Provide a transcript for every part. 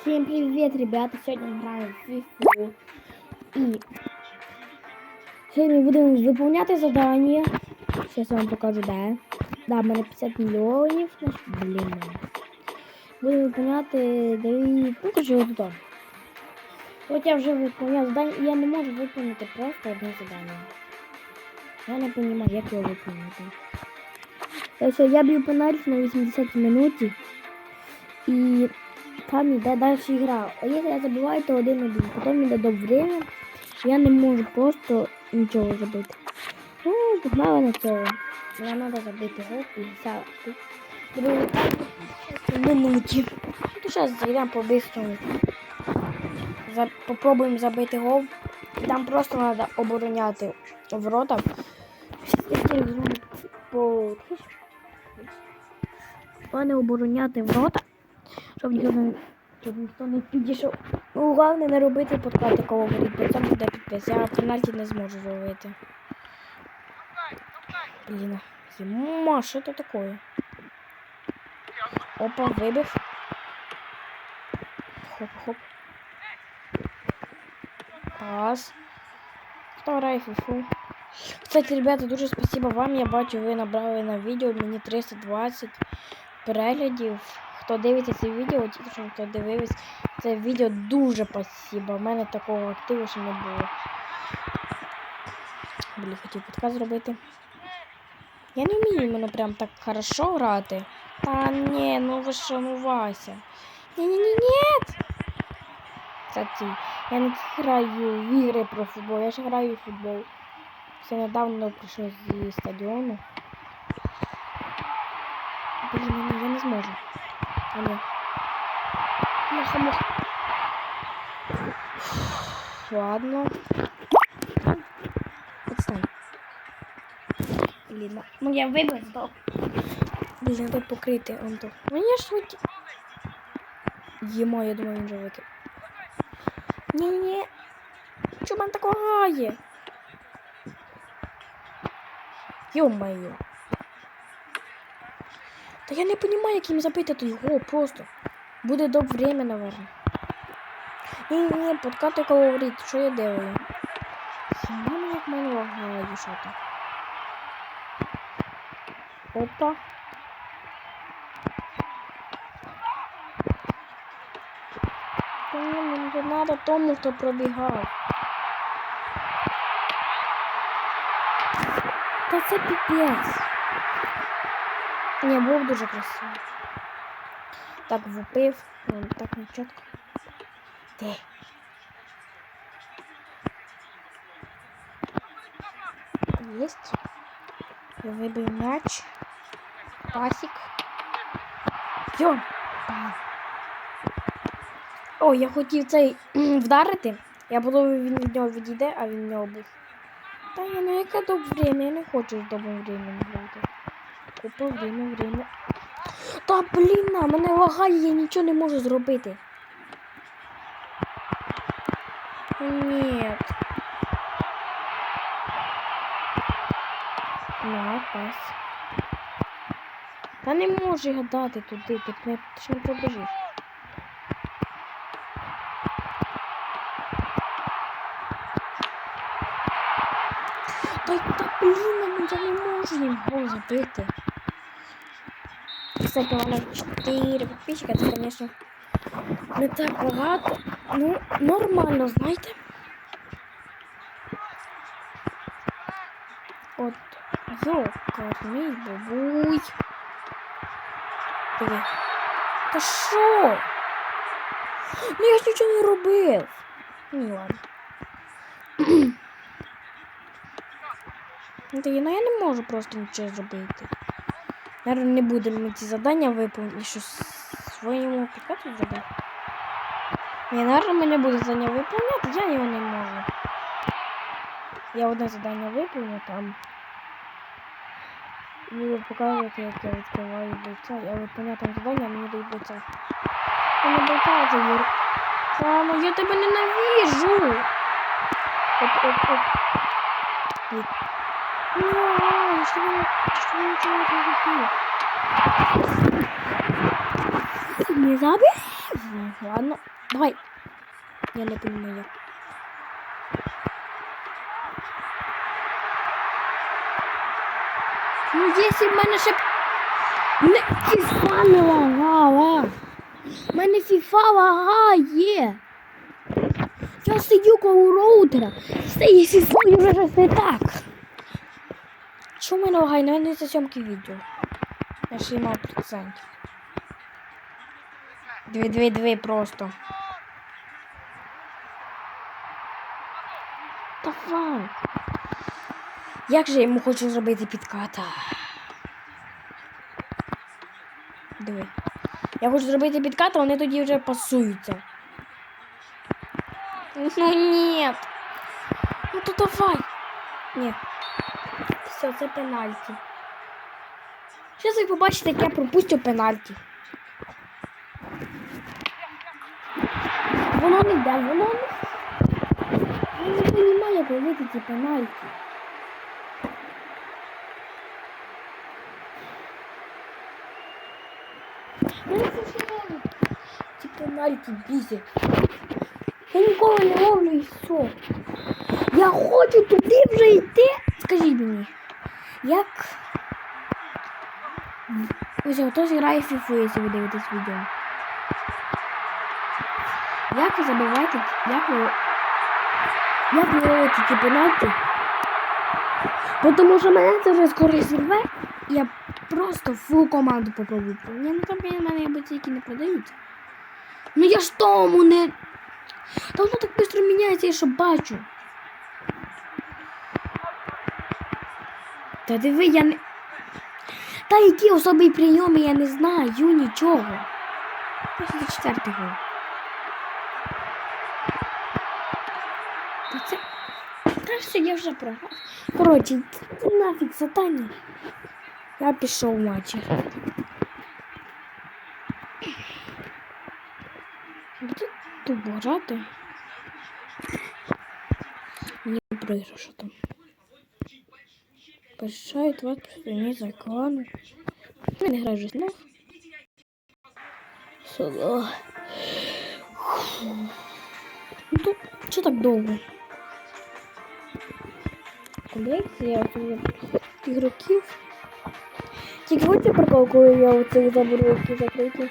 Всем привет, ребята! Сегодня мы граємо в FIFA. І сьогодні будемо виконувати задання. Зараз я вам покажу, де. Да, в мене 50 мільйонів. Ну, Блін. Будемо виконувати дві. Ну, кажу, ось тут. От я вже виконав задання, і я не можу виконати просто одне задання. Я не розумію, як його виконати. Ось я б'ю пенальті на 80 минуті. І там йде далі гра. А якщо я забуваю, то один один. Потім йде до время. Я не можу просто нічого зробити. Ну, погнали на цього. Мені треба забити гол і вся. Другий тайм минуті. Ну, зараз зайдемо по бистрому. За, попробуємо забити гол. І там просто треба обороняти ворота. Пане обороняти ворота щоб не, щоб ніхто не підійшов. Ну, головне не робити подкат такого воріт, бо це буде підпис. Я в пенальті не зможу зробити. Блін, єма, що це таке? Опа, вибив. Хоп-хоп. Пас. Вторая фифу. Кстати, ребята, дуже спасибо вам. Я бачу, ви набрали на відео мені 320 переглядів. Хто дивиться це відео, тільки що хто дивився це відео, дуже спасибо. У мене такого активу ще не було. Блін, хотів підказ зробити. Я не вмію іменно прям так хорошо грати. Та ні, ну ви що, ну Вася. Ні-ні-ні-ні! Я не граю в ігри про футбол, я ж граю в футбол. Все недавно прийшов зі стадіону. Блін, я не зможу. Алло. Маха, маха. Ладно. Отстань. Блін, ну я вибив здох. Блін, треба покрити он то. Мені ж хоч... Єма, я думаю, він же викид. Ні-ні. Чому мене так лагає? Йо-моє. Та я не розумію, як їм забити той гол просто. Буде до время, наверное. Ні, ні, подкати говорить, що я делаю? Мама, як мене лагає, що. Опа. Та ні, мені треба тому, хто пробігав. Та це піпець. Не, був дуже красиво. Так вупив, ну, так не чітко. Де? Єсть. Вибив м'яч. Пасік. Йо! О, я хотів цей вдарити. Я подумав, він від нього відійде, а він в нього був. Та я ну яке добре время, я не хочу з добрим временем грати. Опа, время, время. Та блін, на, мене лагає, я нічого не можу зробити. Ні. На, пас. Та не можу я дати туди, ти не, ти ж не пробіжиш. Та, та блін, ну я не можу гол забити. Кстати, у мене 4 підписчика, це, звісно, не так багато. Ну, нормально, знаєте. От, йокар, мій бабуй. Диви. Та що? Ну я ж нічого не робив. Ну ладно. Ну, ну я не можу просто нічого зробити. Наверное, не будемо ми ці завдання виповнити, що своєму підкату зробити. Ні, наверное, ми не будемо завдання виповняти, я його не можу. Я одне завдання виповню там. Буду показувати, як я відкриваю бойця. Я виповняю там завдання, а мені дають бойця. Я не бойця, Юр. Мамо, я тебе ненавижу! Оп, оп, оп. Ні. Ну, ви нічого не? Не забив? Ладно, давай. Я не понимаю. як. Ну, якщо в мене ще... б- Не фіфа не лагала. У мене фіфа лагає. Я сидю коло роутера. Все, якщо з мною вже щось не так. Чому в мене лагає? Я не зйомки відео. Я ще й мав процентів. Дві, дві, дві просто. Давай. Як же я йому хочу зробити підката? Диви. Я хочу зробити підкат, а вони тоді вже пасуються. Ну ні. Ну то давай. Ні. Все, це пенальті. Зараз ви побачите, як я пропустю пенальті. Воно не йде, воно не. Я не розумію, як ловити ці пенальті. Мене зажали. Ці пенальті бісять. Я ніколи не ловлю і все. Я хочу туди вже йти. Скажіть мені, як. Ось хтось грає в фіфу, якщо ви дивитесь відео. Як ви забиваєте, як ви, як ви ловите ці пенальті? Бо Тому що мене це вже скоро зірве, я просто фул команду попробую. Ні, ну там в мене або не продаються. Ну я ж тому не. Та воно так швидко міняється, я що бачу. Та диви, я не. Та які особі прийоми я не знаю, нічого. Просто четвертий гол. Та це. Та все, я вже програв. Коротше, нафіг сатані. Я пішов в матчі. Буде тупо грати. Не проіграв, що там. Решают вас присоединение закону. Я не граю жизнь. Соло. Ну тут что так долго? Колекція ігроків. Тільки оці прикол, коли я оцих заберу, які закриті.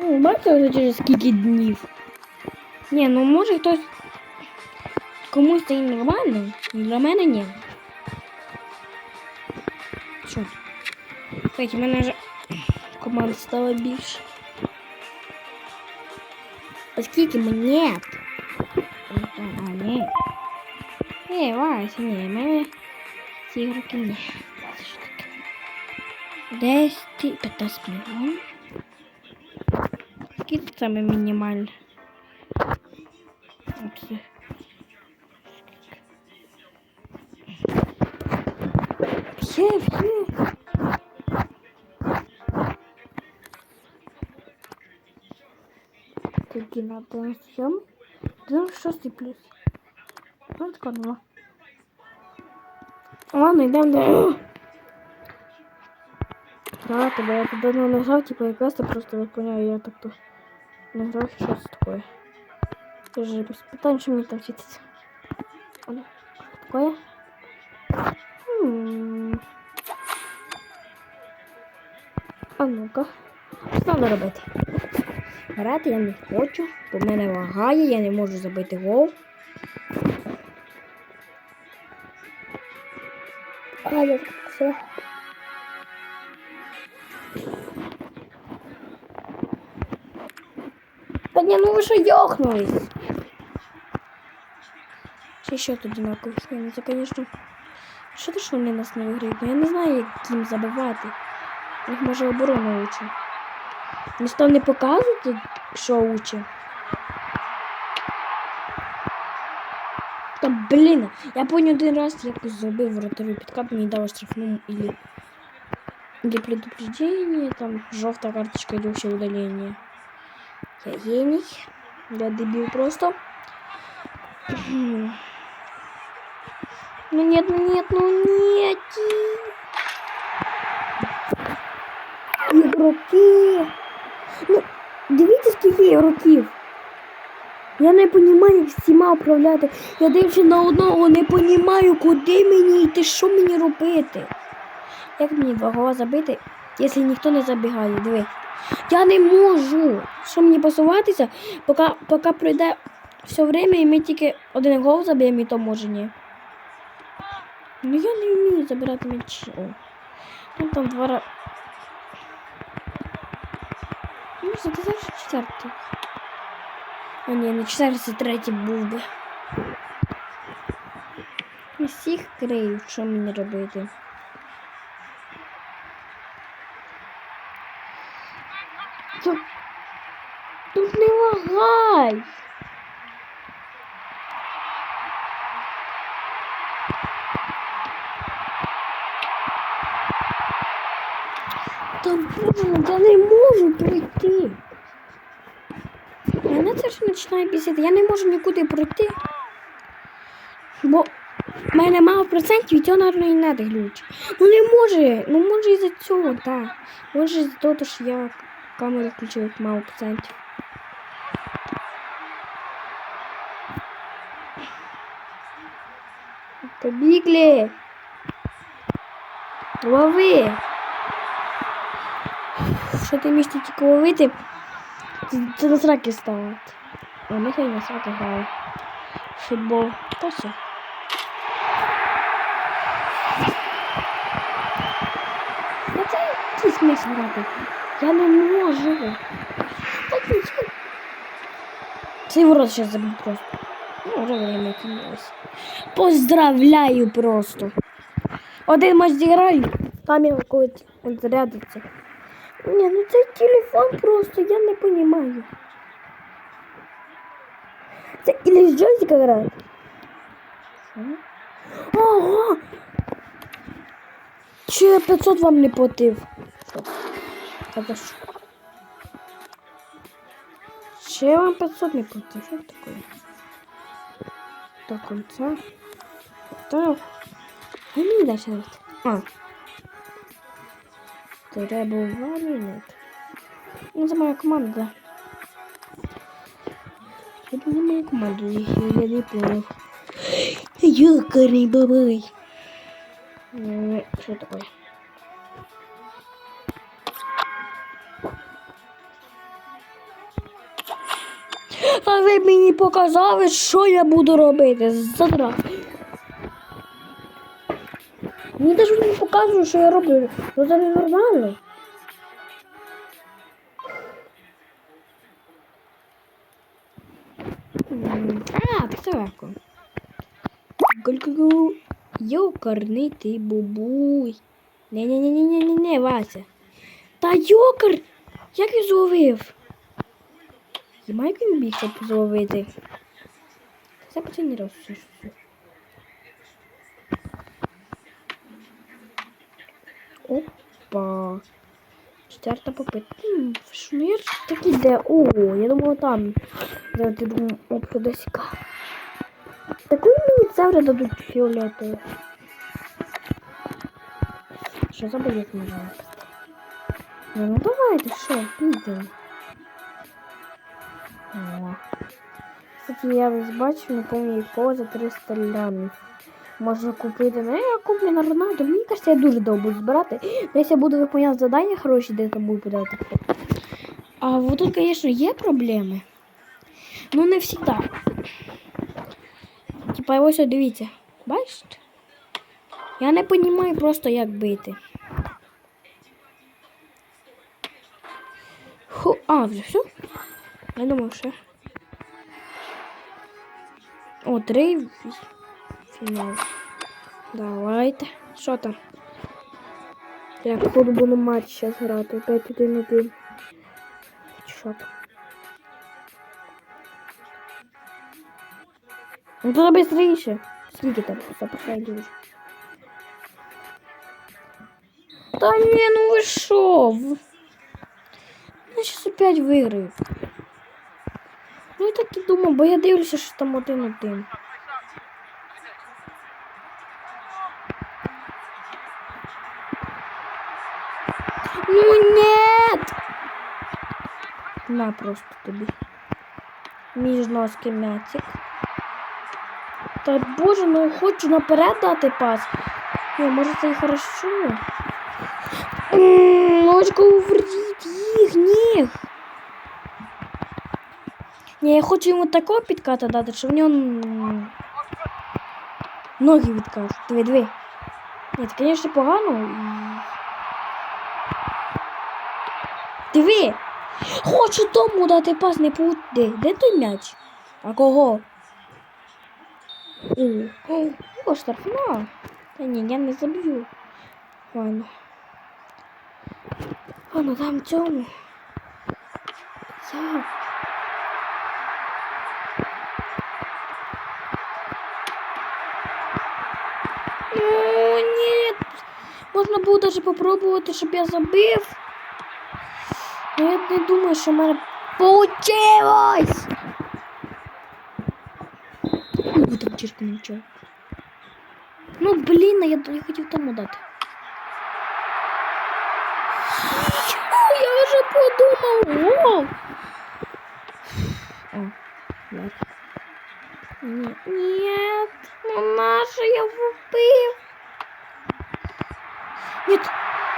Ну, бачите вже через скільки днів. Ні, ну може хтось комусь це і нормально, для мене ні. Кстати, в мене вже команд стало більше. Оскільки мені. А, ні. Ей, Вася, ні, в мене ці ігроки ні. Це що таке? 10, 15 мільйон. Скільки це саме мінімальне? Оце. Все, все. Тоді на 97. 96 плюс. Ну, така нова. Ладно, йдемо до... Да, тебе я туди не нажав, типу, якраз ти просто не поняв, я так то не грав, що це таке. Я же без питань, що мені там світиться. А ну, що таке? Хм. А ну-ка. Що треба робити? Грати я не хочу, бо мене лагає, я не можу забити гол. А, я все. Та ні, ну ви що йохнулись? Ще що тут одинаково схеми, це, звісно. Що ти що вони нас не виграють? Ну, я не знаю, яким забивати. Їх може оборона учить. Ніхто не показує, що учить. Та блін, я помню один раз якось зробив воротовий підкат, мені дали штрафну или, или предупреждение, там жовта карточка или вообще удаление. Я гений, я дебил просто. Ну нет, ну нет, ну нет. Ігроки. Дивіться, років. Я не розумію, як всіма управляти. Я дивлюся на одного, не розумію, куди мені йти, що мені робити. Як мені два гола забити, якщо ніхто не забігає, диви. Я не можу. Що мені посуватися, поки, поки пройде все время і ми тільки один гол заб'ємо, і то може ні. Ну я не вмію забирати м'ячі. Ну там два рази. Ну, це ти завжди четвертий. А ні, не четвертий, це третій був би. Усіх крию, що мені робити. Тут, тут не лагай. Та я не можу пройти. Мене це ж починає бісити. Я не можу нікуди пройти. Бо в мене мало процентів, і цього, мабуть, і не глюч. Ну не може. Ну може із-за цього, так. Може із-за того, що я камеру включив як мало процентів. Побігли. Лови. Що ти тут тільки ловити? Це, на сраки ставити. А ми сьогодні на сраки грали. Футбол. Та все. Та це якийсь смисл грати. Я не можу. Так нічого. Цей ворот зараз забив просто. Ну, вже время кінилось. Поздравляю просто. Один матч зіграю, камера коли зарядиться. Ні, ну це телефон просто, я не розумію. Це или з джойстика грає? Ого! Чи я 500 вам не платив? Що? Що? Чи я вам 500 не платив? Що таке? До конца. То... А мені далі робити. А. Треба валінет. Ну, це моя команда. Это не моя команда, я не понял. Ёкарный бабай. М, Что такое? А ви мені показали, що я буду робити. Задра. Мені навіть не показують, що я роблю. Ну це не нормально. А, це легко. Гуль-гуль-гуль. Йокарний ти бубуй. Не-не-не-не-не-не, Вася. Та йокар! Як він зловив? Як він біг, щоб зловити. Це останній раз все. Опа. Четверта попитка. Шнир так іде. Ого, я думала там. Зараз я думаю, оп, досіка. Таку мені це вже дадуть фіолетову. Що за боєць можна? Ну, ну давайте, що, підемо. О. Кстати, я ось бачив, не пам'ятаю, якого за 300 лямів. Можна купити. Ну, я куплю на Рональду. Мені кажется, я дуже довго буду збирати. Ну, Якщо я буду виконувати завдання хороші, де там буду подати. А вот тут, звісно, є проблеми. Ну, не завжди. Типа, ось от дивіться. Бачите? Я не розумію просто, як бити. Ху, а, вже все? Я думав, що. О, три фінал. Давайте. Що там? Я походу буду матч зараз грати. Опять один один. Що там? Ну треба быстріше. Скільки там? Запускай вже. Та ні, ну ви? В- Я щас опять виграю. Ну я так і думав, бо я дивлюся, що там один один. Ну нет! На просто тобі. Між носки м'ятик. Та боже, ну хочу наперед дати пас. Ні, може це і хорошо. М, Ножка увредіть їх, ні. Ні, я хочу йому такого підката дати, що в нього ноги відкажуть. Диви, диви. Ні, це, звісно, погано. Диви! Хочу тому дати пас, не пу... Де? Той м'яч? А кого? О, о, штрафна. Та ні, я не заб'ю. Ладно. Ладно, дам цьому. Я. О, ні. Можна було даже попробувати, щоб я забив. Но я не думаю, що в мене получилось. Ну, там чирку нічого. Ну, блін, я, я хотів тому дати. О, я вже подумав. О! О, нет. Нет, нет, ну наша я вбив. Нет,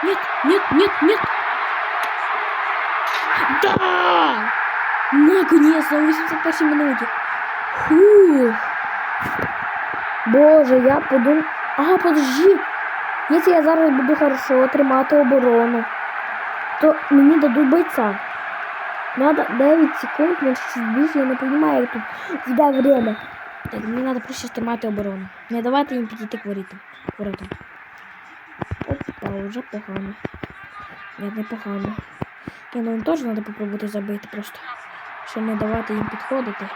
нет, нет, нет, нет. Да! Наконец-то, на 81 минуте. Фух. Боже, я подумав. Ага, подожди. Якщо я зараз буду хорошо тримати оборону, то мені дадуть бойця. Надо 9 секунд, менше чуть більше, я не розумію, як тут йде время. Так, мені треба просто тримати оборону. Не давати їм підійти к ворітам. воротам. Опа, вже погано. Ні, не погано. Ні, ну теж треба попробувати забити просто. Щоб не давати їм підходити.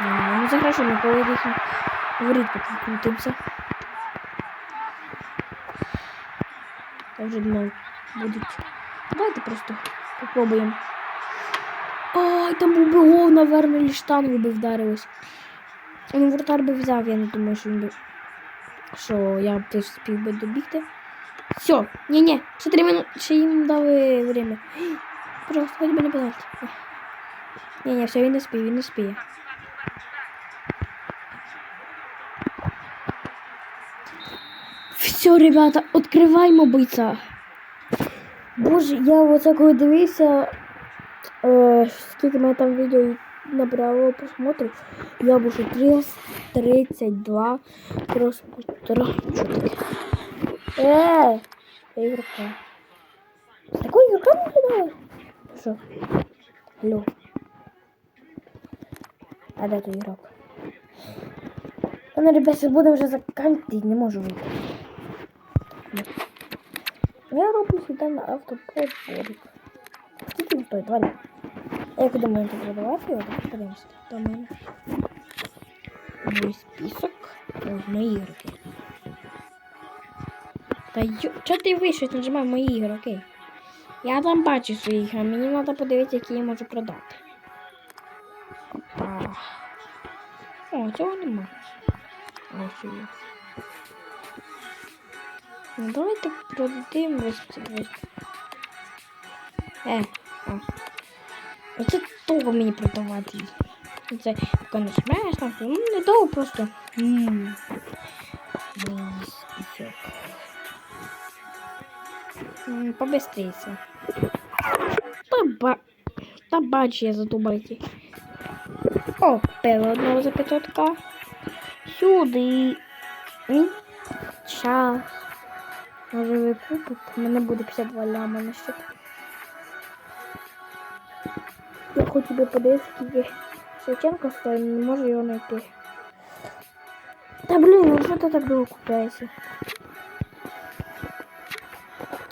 Ну заграю, ми коли їх воріт покрутимося. Я вже думав, будуть. Давайте просто попробуємо. Ой, там був би гол, наверное, і штангу би вдарилось. Ну, вратар би взяв, я не думаю, що він би. Що я б теж спів би добігти. Все, ні-ні, ще три минути, ще їм дали время. Пожалуйста, хоч би не подати. Ні-ні, все, він не спіє, він не спіє. Все, ребята, відкриваємо бойця. Боже, я оце коли дивився, е, скільки мене там відео набрало просмотрів, я був 332 просмотра. Що таке? Е, я ігрока. З такою ігроком не кидали? Що? Алло. А де той ігрок? Ну, ребята, будемо вже заканчивать, не можу вийти. Я роблю сюди на автоподборик. Скільки він стоїть? Валя. Як ви думаєте, продавати його? Так, подивимося. До мене. Мой список. Ой, мої ігроки. Та ю... Чого ти вийшов? Нажимай мої ігроки. Я там бачу свої ігри, мені треба подивитися, які я можу продати. Опа. О, цього нема. Ось є. Ну давайте весь. Е, а. Оце довго мені продавати. Це поки не смешно, ну не довго просто. Ммм. Список. Побыстрейся. Та. Та бачу я задумайте. О, пиво одного за 500к. Сюди. І час. Може ви купите? У мене буде 52 ляма на счет. Я хочу би подивитися, скільки Шевченко стоїть, не можу його знайти. Та блін, ну що ти так довго купляєшся?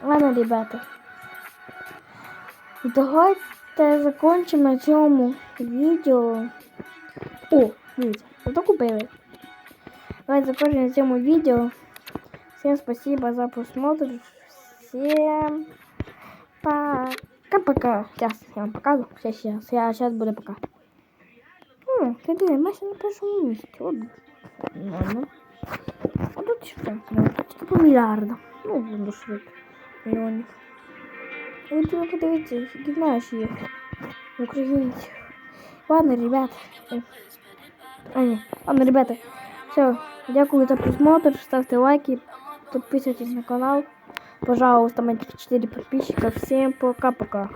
Ладно, ребята. Давайте закончимо цьому відео. О, дивіться, зато купили. Давайте закончим цьому відео. Всем спасибо за просмотр. Всем пока-пока. Сейчас я вам покажу. Сейчас, сейчас. Я сейчас буду пока. О, ты Мася на першому місці. От. Ладно. А тут тут по мільярда. Ну, буду швидко. Мільйонів. Ви тільки подивіться, які наші українці. Ладно, ребят. Э, А, ні. Ладно, ребята. Все, дякую за просмотр, ставьте лайки, подписывайтесь на канал. Пожалуйста, мои 4 подписчика. Всем пока-пока.